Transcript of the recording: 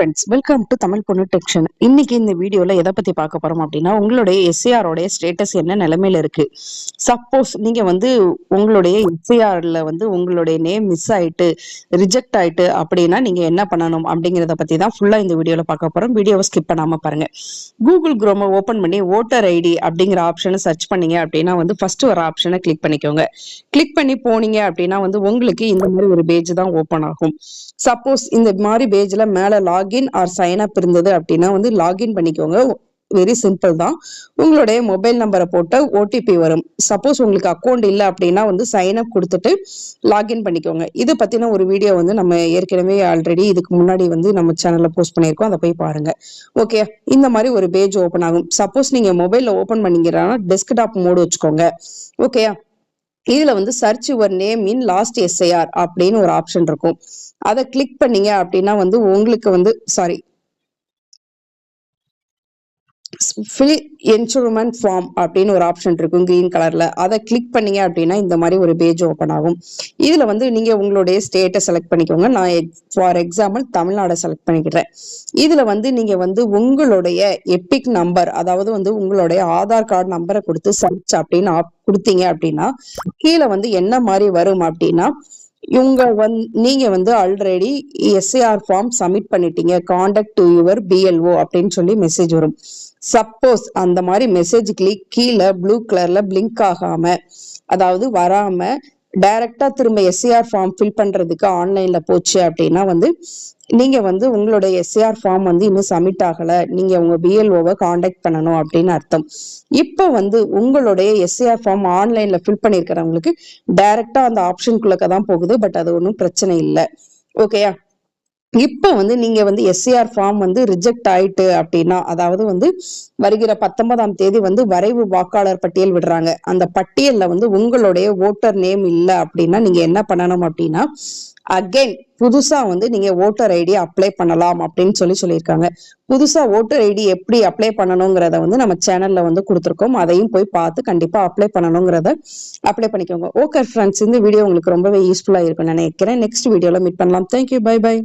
Friends welcome to Tamil பொண்ணு டெக்ஷன் இன்னைக்கு இந்த வீடியோல எதை பத்தி பார்க்க போறோம் அப்படின்னா உங்களுடைய எஸ்ஏஆரோடைய ஸ்டேட்டஸ் என்ன நிலைமையில இருக்கு? சப்போஸ் நீங்க வந்து உங்களுடைய எஸ்ஏஆர்ல வந்து உங்களுடைய நேம் மிஸ் ஆயிட்டு ரிஜெக்ட் ஆயிட்டு அப்படின்னா நீங்க என்ன பண்ணணும் அப்படிங்கறத பத்தி தான் ஃபுல்லா இந்த வீடியோல பார்க்க போறோம். வீடியோவை ஸ்கிப் பண்ணாம பாருங்க. கூகுள் குரோமை ஓபன் பண்ணி ஓட்டர் ஐடி அப்படிங்கிற ஆப்ஷனை சர்ச் பண்ணீங்க அப்படின்னா வந்து ஃபர்ஸ்ட் வர ஆப்ஷனை கிளிக் பண்ணிக்கோங்க. கிளிக் பண்ணி போனீங்க அப்படின்னா வந்து உங்களுக்கு இந்த மாதிரி ஒரு பேஜ் தான் ஓபன் ஆகும். சப்போஸ் இந்த மாதிரி பேஜ்ல மேல லாகின் ஆர் சைன் அப் இருந்தது அப்படின்னா வந்து லாகின் பண்ணிக்கோங்க. வெரி சிம்பிள் தான். உங்களுடைய மொபைல் நம்பரை போட்டு ஓடிபி வரும். சப்போஸ் உங்களுக்கு அக்கௌண்ட் இல்லை அப்படின்னா வந்து சைன் அப் கொடுத்துட்டு லாகின் பண்ணிக்கோங்க. இதை பத்தின ஒரு வீடியோ வந்து நம்ம ஏற்கனவே ஆல்ரெடி இதுக்கு முன்னாடி வந்து நம்ம சேனல்ல போஸ்ட் பண்ணியிருக்கோம். அதை போய் பாருங்க. ஓகே இந்த மாதிரி ஒரு பேஜ் ஓப்பன் ஆகும். சப்போஸ் நீங்க மொபைல்ல ஓப்பன் பண்ணிக்கிறனா டெஸ்க்டாப் மோடு வச்சுக்கோங்க. ஓகேயா இதுல வந்து search your name in last SIR அப்படின்னு ஒரு ஆப்ஷன் இருக்கும். அதை கிளிக் பண்ணீங்க அப்படின்னா வந்து உங்களுக்கு வந்து சாரி ஃபில் இன்சூர்மெண்ட் ஃபார்ம் அப்படின்னு ஒரு ஆப்ஷன் இருக்கும் கிரீன் கலர்ல அதை கிளிக் பண்ணீங்க அப்படின்னா இந்த மாதிரி ஒரு பேஜ் ஓப்பன் ஆகும். இதுல வந்து நீங்க உங்களுடைய ஸ்டேட்டை செலக்ட் பண்ணிக்கோங்க. நான் ஃபார் எக்ஸாம்பிள் தமிழ்நாடை செலக்ட் பண்ணிக்கிறேன். இதுல வந்து நீங்க வந்து உங்களுடைய எபிக் நம்பர் அதாவது வந்து உங்களுடைய ஆதார் கார்டு நம்பரை கொடுத்து சர்ச் அப்படின்னு கொடுத்தீங்க அப்படின்னா கீழே வந்து என்ன மாதிரி வரும் அப்படின்னா இவங்க வந் நீங்க வந்து ஆல்ரெடி எஸ்ஏஆர் ஃபார்ம் சப்மிட் பண்ணிட்டீங்க. காண்டாக்ட் டு யுவர் பிஎல்ஓ அப்படின்னு சொல்லி மெசேஜ் வரும். சப்போஸ் அந்த மாதிரி மெசேஜ் கிளிக் கீழே ப்ளூ கலர்ல பிளிங்க் ஆகாம அதாவது வராம டைரக்டா திரும்ப எஸ்சிஆர் ஃபார்ம் ஃபில் பண்றதுக்கு ஆன்லைன்ல போச்சு அப்படின்னா வந்து நீங்க வந்து உங்களுடைய எஸ்சிஆர் ஃபார்ம் வந்து இன்னும் சப்மிட் ஆகல. நீங்க உங்க பிஎல்ஓவை காண்டாக்ட் பண்ணணும் அப்படின்னு அர்த்தம். இப்போ வந்து உங்களுடைய எஸ்ஏஆர் ஃபார்ம் ஆன்லைன்ல ஃபில் பண்ணிருக்கிறவங்களுக்கு டைரக்டா அந்த ஆப்ஷனுக்குள்ளக்க தான் போகுது. பட் அது ஒன்றும் பிரச்சனை இல்லை. ஓகேயா இப்போ வந்து நீங்க வந்து எஸ்சிஆர் ஃபார்ம் வந்து ரிஜெக்ட் ஆயிட்டு அப்படின்னா அதாவது வந்து வருகிற பத்தொன்பதாம் தேதி வந்து வரைவு வாக்காளர் பட்டியல் விடுறாங்க. அந்த பட்டியல்ல வந்து உங்களுடைய ஓட்டர் நேம் இல்லை அப்படின்னா நீங்க என்ன பண்ணணும் அப்படின்னா அகைன் புதுசா வந்து நீங்க ஓட்டர் ஐடி அப்ளை பண்ணலாம் அப்படின்னு சொல்லி சொல்லியிருக்காங்க. புதுசா ஓட்டர் ஐடி எப்படி அப்ளை பண்ணணுங்கிறத வந்து நம்ம சேனல்ல வந்து கொடுத்துருக்கோம். அதையும் போய் பார்த்து கண்டிப்பா அப்ளை பண்ணணுங்கிறத அப்ளை பண்ணிக்கோங்க. ஓகே ஃப்ரெண்ட்ஸ் இந்த வீடியோ உங்களுக்கு ரொம்பவே யூஸ்ஃபுல்லா இருக்கும்னு நினைக்கிறேன். நெக்ஸ்ட் வீடியோல மீட் பண்ணலாம். Thank you bye by